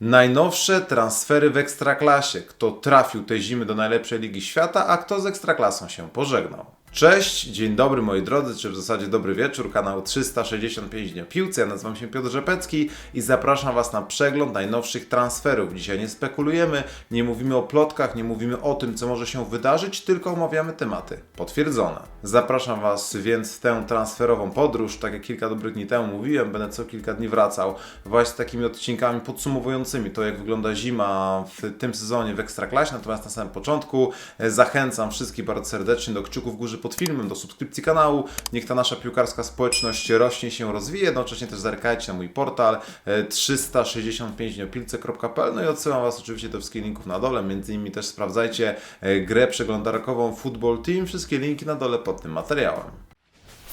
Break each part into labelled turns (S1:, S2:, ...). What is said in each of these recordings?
S1: Najnowsze transfery w Ekstraklasie. Kto trafił tej zimy do najlepszej ligi świata, a kto z Ekstraklasą się pożegnał. Cześć, dzień dobry moi drodzy, czy w zasadzie dobry wieczór, kanał 365 Dnia Piłce. Ja nazywam się Piotr Rzepecki i zapraszam Was na przegląd najnowszych transferów. Dzisiaj nie spekulujemy, nie mówimy o plotkach, nie mówimy o tym, co może się wydarzyć, tylko omawiamy tematy potwierdzone. Zapraszam Was więc w tę transferową podróż. Tak jak kilka dobrych dni temu mówiłem, będę co kilka dni wracał właśnie z takimi odcinkami podsumowującymi to, jak wygląda zima w tym sezonie w Ekstraklasie. Natomiast na samym początku e, zachęcam wszystkich bardzo serdecznie do kciuków w górze pod filmem, do subskrypcji kanału. Niech ta nasza piłkarska społeczność rośnie się rozwije. Jednocześnie też zerkajcie na mój portal e, 365dniopilce.pl No i odsyłam Was oczywiście do wszystkich linków na dole. Między innymi też sprawdzajcie e, grę przeglądarkową Football Team. Wszystkie linki na dole pod tym materiałem.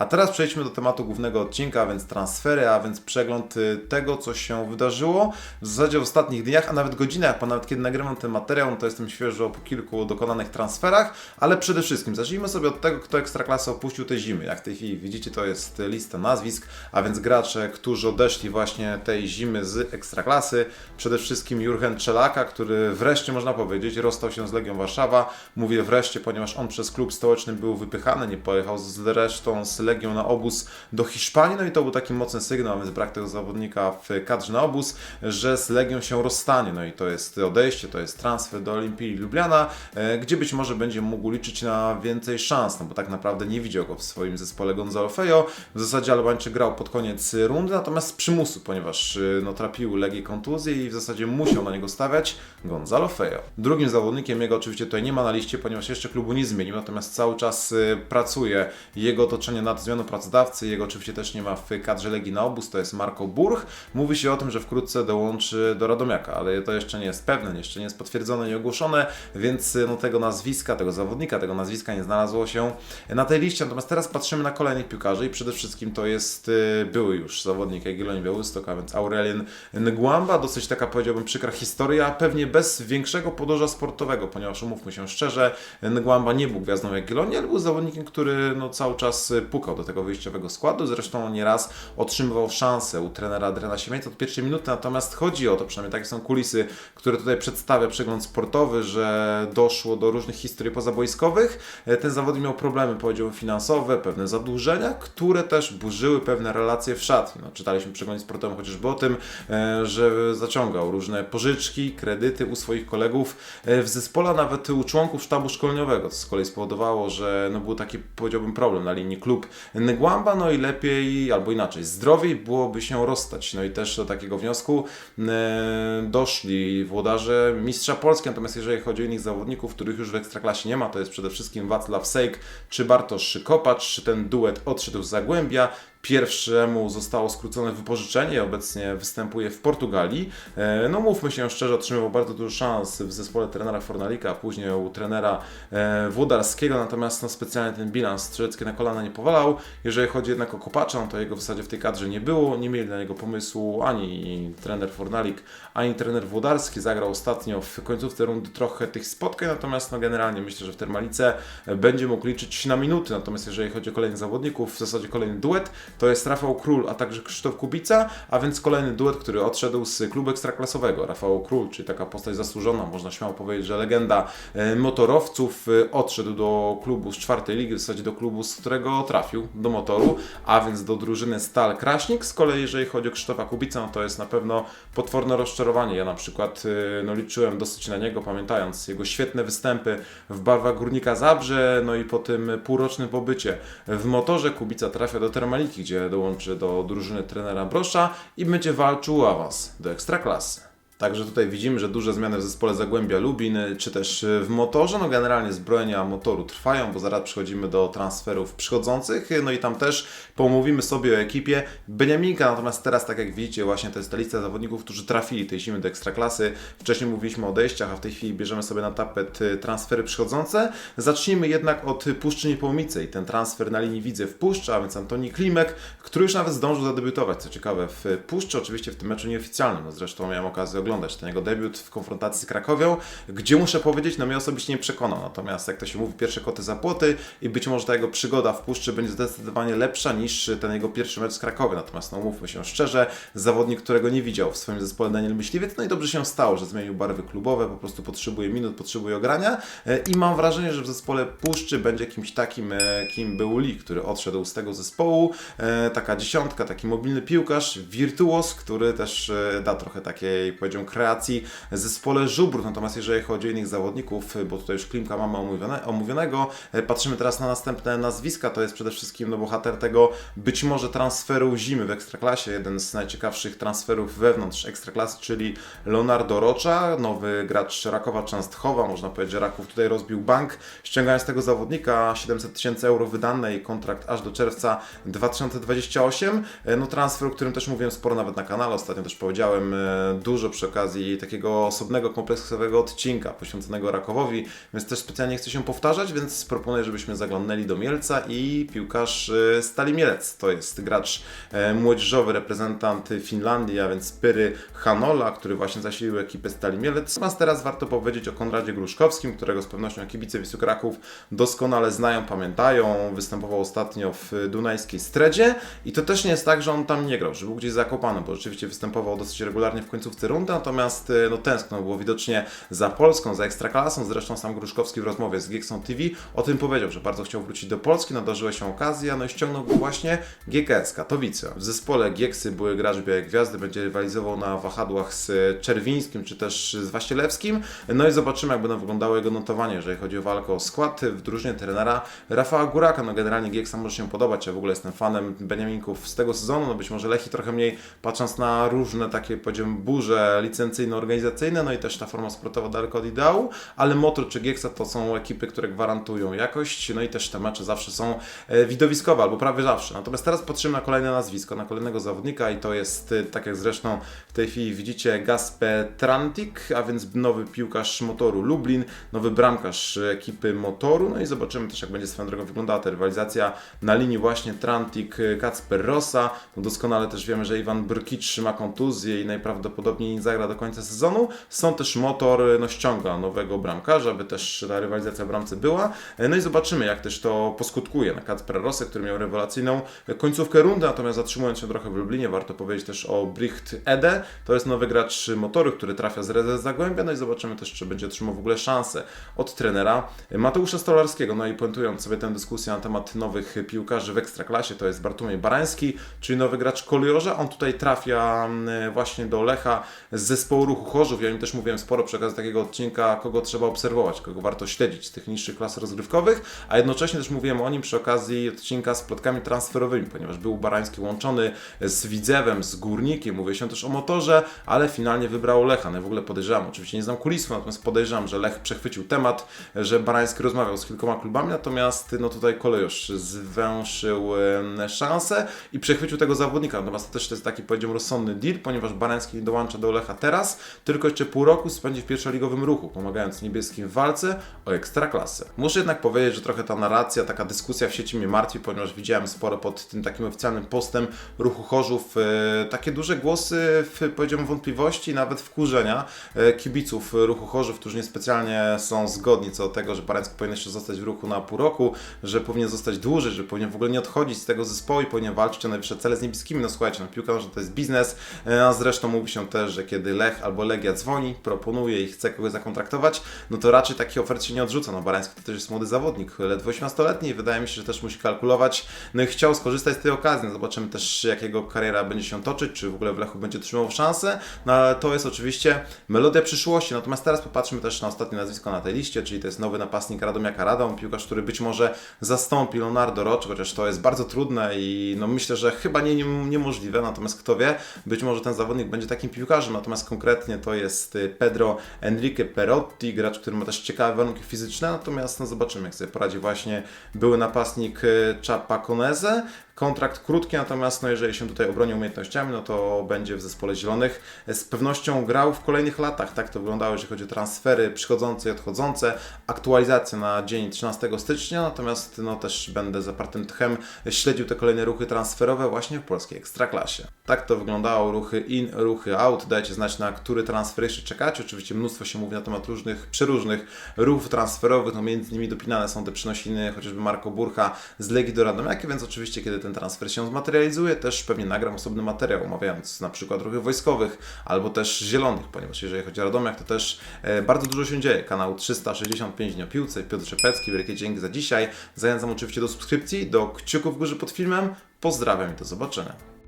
S1: A teraz przejdźmy do tematu głównego odcinka, a więc transfery, a więc przegląd y, tego, co się wydarzyło w zasadzie w ostatnich dniach, a nawet godzinach, bo nawet kiedy nagrywam ten materiał, to jestem świeżo po kilku dokonanych transferach, ale przede wszystkim zacznijmy sobie od tego, kto Ekstraklasę opuścił tej zimy. Jak w tej chwili widzicie, to jest lista nazwisk, a więc gracze, którzy odeszli właśnie tej zimy z Ekstraklasy. Przede wszystkim Jurgen Czelaka, który wreszcie, można powiedzieć, rozstał się z Legią Warszawa. Mówię wreszcie, ponieważ on przez klub stołeczny był wypychany, nie pojechał z resztą z Legią na obóz do Hiszpanii, no i to był taki mocny sygnał, więc brak tego zawodnika w kadrze na obóz, że z Legią się rozstanie, no i to jest odejście, to jest transfer do Olimpii Ljubljana, e, gdzie być może będzie mógł liczyć na więcej szans, no bo tak naprawdę nie widział go w swoim zespole Gonzalo Fejo, w zasadzie Albańczyk grał pod koniec rundy, natomiast z przymusu, ponieważ e, no, trapił Legię kontuzję i w zasadzie musiał na niego stawiać Gonzalo Fejo. Drugim zawodnikiem jego oczywiście tutaj nie ma na liście, ponieważ jeszcze klubu nie zmienił, natomiast cały czas e, pracuje jego otoczenie nad zmianą pracodawcy, jego oczywiście też nie ma w kadrze Legii na obóz, to jest Marco Burch. Mówi się o tym, że wkrótce dołączy do Radomiaka, ale to jeszcze nie jest pewne, jeszcze nie jest potwierdzone, nie ogłoszone, więc no, tego nazwiska, tego zawodnika, tego nazwiska nie znalazło się na tej liście. Natomiast teraz patrzymy na kolejnych piłkarzy i przede wszystkim to jest y, były już zawodnik Jagiellonii Białystok, a więc Aurelien Ngłamba. Dosyć taka powiedziałbym przykra historia, pewnie bez większego podłoża sportowego, ponieważ umówmy się szczerze, Ngłamba nie był gwiazdą Jagiellonii, ale był zawodnikiem, który no, cały czas y, pukał do tego wyjściowego składu. Zresztą nieraz otrzymywał szansę u trenera Adriana Siemięta od pierwszej minuty, natomiast chodzi o to, przynajmniej takie są kulisy, które tutaj przedstawia przegląd sportowy, że doszło do różnych historii pozabojskowych. E, Ten zawodnik miał problemy, powiedziałbym, finansowe, pewne zadłużenia, które też burzyły pewne relacje w szatni. No, czytaliśmy w przeglądzie sportowym chociażby o tym, e, że zaciągał różne pożyczki, kredyty u swoich kolegów e, w zespole, nawet u członków sztabu szkoleniowego, co z kolei spowodowało, że no, był taki, powiedziałbym, problem na linii klub Ngłamba, no i lepiej, albo inaczej, zdrowiej byłoby się rozstać. No i też do takiego wniosku e, doszli włodarze mistrza Polski, natomiast jeżeli chodzi o innych zawodników, których już w Ekstraklasie nie ma, to jest przede wszystkim Wacław Sejk czy Bartosz Kopacz, czy ten duet odszedł z Zagłębia, Pierwszemu zostało skrócone wypożyczenie, obecnie występuje w Portugalii. E, No mówmy się szczerze, otrzymywał bardzo dużo szans w zespole trenera Fornalika, a później u trenera e, Włodarskiego, natomiast no, specjalnie ten bilans strzelecki na kolana nie powalał. Jeżeli chodzi jednak o Kopacza, no, to jego w zasadzie w tej kadrze nie było, nie mieli dla niego pomysłu ani trener Fornalik, ani trener Włodarski. Zagrał ostatnio w końcówce rundy trochę tych spotkań, natomiast no, generalnie myślę, że w Termalice będzie mógł liczyć na minuty. Natomiast jeżeli chodzi o kolejnych zawodników, w zasadzie kolejny duet, to jest Rafał Król, a także Krzysztof Kubica, a więc kolejny duet, który odszedł z klubu ekstraklasowego. Rafał Król, czyli taka postać zasłużona, można śmiało powiedzieć, że legenda e, motorowców, e, odszedł do klubu z czwartej ligi, w zasadzie do klubu, z którego trafił, do motoru, a więc do drużyny Stal Kraśnik. Z kolei jeżeli chodzi o Krzysztofa Kubica, no to jest na pewno potworne rozczarowanie. Ja na przykład e, no, liczyłem dosyć na niego, pamiętając jego świetne występy w barwach Górnika Zabrze, no i po tym półrocznym pobycie w motorze Kubica trafia do Termaliki, gdzie dołączy do drużyny trenera Brosza i będzie walczył o awans do Ekstraklasy. Także tutaj widzimy, że duże zmiany w zespole Zagłębia Lubin, czy też w motorze. No generalnie zbrojenia motoru trwają, bo zaraz przechodzimy do transferów przychodzących. No i tam też pomówimy sobie o ekipie Beniaminka. Natomiast teraz, tak jak widzicie, właśnie to jest ta lista zawodników, którzy trafili tej zimy do Ekstraklasy. Wcześniej mówiliśmy o odejściach, a w tej chwili bierzemy sobie na tapet y, transfery przychodzące. Zacznijmy jednak od Puszczy Niepołomice i ten transfer na linii widzę w Puszczy, a więc Antoni Klimek, który już nawet zdążył zadebiutować, co ciekawe, w Puszczy, oczywiście w tym meczu nieoficjalnym. No zresztą miałem okazję oglądać ten jego debiut w konfrontacji z Krakowią, gdzie muszę powiedzieć, no mnie osobiście nie przekonał. Natomiast jak to się mówi, pierwsze koty za płoty i być może ta jego przygoda w Puszczy będzie zdecydowanie lepsza niż ten jego pierwszy mecz z Krakowy. Natomiast no mówmy się szczerze, zawodnik, którego nie widział w swoim zespole Daniel Myśliwiec, no i dobrze się stało, że zmienił barwy klubowe, po prostu potrzebuje minut, potrzebuje ogrania e, i mam wrażenie, że w zespole Puszczy będzie kimś takim, e, kim był Lee, który odszedł z tego zespołu, E, taka dziesiątka, taki mobilny piłkarz, wirtuos, który też da trochę takiej, powiedziałbym, kreacji zespole Żubrów. Natomiast jeżeli chodzi o innych zawodników, bo tutaj już Klimka mamy omówione, omówionego, e, patrzymy teraz na następne nazwiska, to jest przede wszystkim no, bohater tego być może transferu zimy w Ekstraklasie, jeden z najciekawszych transferów wewnątrz Ekstraklasy, czyli Leonardo Rocza, nowy gracz Rakowa Częstochowa, można powiedzieć, Raków tutaj rozbił bank, ściągając tego zawodnika 700 tysięcy euro wydane i kontrakt aż do czerwca 2028. E, No transfer, o którym też mówiłem sporo nawet na kanale, ostatnio też powiedziałem e, dużo przy okazji takiego osobnego, kompleksowego odcinka poświęconego Rakowowi, więc też specjalnie chcę się powtarzać, więc proponuję, żebyśmy zaglądnęli do Mielca i piłkarz e, Stali Mielec. To jest gracz e, młodzieżowy, reprezentant Finlandii, a więc Pyry Hanola, który właśnie zasilił ekipę Stali Mielec. Natomiast teraz warto powiedzieć o Konradzie Gruszkowskim, którego z pewnością kibice Wisły Kraków doskonale znają, pamiętają. Występował ostatnio w Dunajskiej Stredzie i to też nie jest tak, że on tam nie grał, że był gdzieś zakopany, bo rzeczywiście występował dosyć regularnie w końcówce rundy, natomiast e, no, tęskno było widocznie za Polską, za Ekstraklasą. Zresztą sam Gruszkowski w rozmowie z Gieksą TV o tym powiedział, że bardzo chciał wrócić do Polski, nadarzyła się okazja, no i ściągnął go właśnie GKS Katowice. W zespole Gieksy były gracz Białej Gwiazdy, będzie rywalizował na wahadłach z Czerwińskim czy też z Wasilewskim. No i zobaczymy, jak będą wyglądały jego notowania, jeżeli chodzi o walkę o skład w drużynie trenera Rafała Góraka. No generalnie Gieksa może się podobać, ja w ogóle jestem fanem Beniaminków z tego sezonu, no być może Lechi trochę mniej, patrząc na różne takie, powiedziałbym, burze licencyjno-organizacyjne, no i też ta forma sportowa daleko od ideału, ale Motor czy Gieksa to są ekipy, które gwarantują jakość, no i też te mecze zawsze są e, widowiskowe, albo prawie zawsze. Natomiast teraz patrzymy na kolejne nazwisko, na kolejnego zawodnika i to jest, e, tak jak zresztą w tej chwili widzicie, Gaspe Trantik, a więc nowy piłkarz Motoru Lublin, nowy bramkarz ekipy Motoru, no i zobaczymy też, jak będzie swoją drogą wyglądała ta rywalizacja na linii właśnie Trantik, Kacper Rosa. No doskonale też wiemy, że Iwan Brkic ma kontuzję i najprawdopodobniej nie zagra do końca sezonu. Są też Motor, no ściąga nowego bramkarza, by też ta rywalizacja w bramce była. No i zobaczymy, jak też to poskutkuje na Kacper Rosę, który miał rewelacyjną końcówkę rundy, natomiast zatrzymując się trochę w Lublinie, warto powiedzieć też o Bricht Ede. To jest nowy gracz Motoru, który trafia z rezerw Zagłębia, no i zobaczymy też, czy będzie otrzymał w ogóle szansę od trenera Mateusza Stolarskiego. No i puentując sobie tę dyskusję na temat nowych piłkarzy w Ekstraklasie, to jest Bartłomiej Barański, czyli nowy gracz Koliorza. On tutaj trafia mm, właśnie do Lecha z zespołu Ruchu Chorzów. Ja im też mówiłem sporo przy okazji takiego odcinka, kogo trzeba obserwować, kogo warto śledzić z tych niższych klas rozgrywkowych, a jednocześnie też mówiłem o nim przy okazji odcinka z plotkami transferowymi, ponieważ był Barański łączony z Widzewem, z Górnikiem, mówię się też o motorze, ale finalnie wybrał Lecha. No i w ogóle podejrzewam, oczywiście nie znam kulisów, natomiast podejrzewam, że Lech przechwycił temat, że Barański rozmawiał z kilkoma klubami, natomiast no tutaj Kolejusz zwęszył e, szansę i przechwycił tego zawodnika. Natomiast to też to jest taki, powiedziałbym, rozsądny deal, ponieważ Barański dołącza do Lecha teraz, tylko jeszcze pół roku spędzi w pierwszoligowym ruchu, pomagając niebieskim w walce o ekstraklasę. Muszę jednak powiedzieć, że trochę ta narracja, taka dyskusja w sieci mnie martwi, ponieważ widziałem sporo pod tym takim oficjalnym postem ruchu Chorzów e, takie duże głosy, w, powiedziałbym, wątpliwości, nawet wkurzenia e, kibiców ruchu Chorzów, którzy niespecjalnie są zgodni co do tego, że Barański powinien jeszcze zostać w ruchu na pół roku, że powinien zostać dłużej, że powinien w ogóle nie odchodzić z tego zespołu i powinien walczyć o najwyższe cele z niebieskimi. No słuchajcie, no piłka nożna to jest biznes, e, a zresztą mówi się też, że kiedy Lech albo Legia dzwoni, proponuje i chce kogoś zakontraktować, no to raczej taki ofert się nie odrzuca. No Barański to też jest młody zawodnik, ledwo 18-letni i wydaje mi się, że też musi kalkulować, no i chciał skorzystać z tej okazji. No zobaczymy też, jak jego kariera będzie się toczyć, czy w ogóle w Lechu będzie trzymał szansę, no ale to jest oczywiście melodia przyszłości. Natomiast teraz popatrzmy też na ostatnie nazwisko na tej liście, czyli to jest nowy napastnik Radomiaka Radom, piłkarz, który być może zastąpi Leonardo Roche, chociaż to jest bardzo trudne i no myślę, że chyba nie, nie, niemożliwe, natomiast kto wie, być może ten zawodnik będzie takim piłkarzem, natomiast natomiast konkretnie to jest y, Pedro Enrique Perotti, gracz, który ma też ciekawe warunki fizyczne, natomiast no zobaczymy jak sobie poradzi właśnie były napastnik y, Chapaconeze. Kontrakt krótki, natomiast no jeżeli się tutaj obroni umiejętnościami, no to będzie w zespole zielonych. Z pewnością grał w kolejnych latach. Tak to wyglądało, jeżeli chodzi o transfery przychodzące i odchodzące. Aktualizacja na dzień 13 stycznia, natomiast no też będę zapartym tchem śledził te kolejne ruchy transferowe właśnie w polskiej Ekstraklasie. Tak to wyglądało, ruchy in, ruchy out. Dajcie znać, na który transfer jeszcze czekacie. Oczywiście mnóstwo się mówi na temat różnych, przeróżnych ruchów transferowych, no między innymi dopinane są te przenosiny, chociażby Marco Burcha z Legii do Radomiaki, więc oczywiście kiedy ten transfer się zmaterializuje, też pewnie nagram osobny materiał, omawiając na przykład ruchy wojskowych, albo też zielonych, ponieważ jeżeli chodzi o Radomiak, to też e, bardzo dużo się dzieje. Kanał 365 dni o piłce, Piotr Czepecki, wielkie dzięki za dzisiaj. Zachęcam oczywiście do subskrypcji, do kciuków w górze pod filmem. Pozdrawiam i do zobaczenia.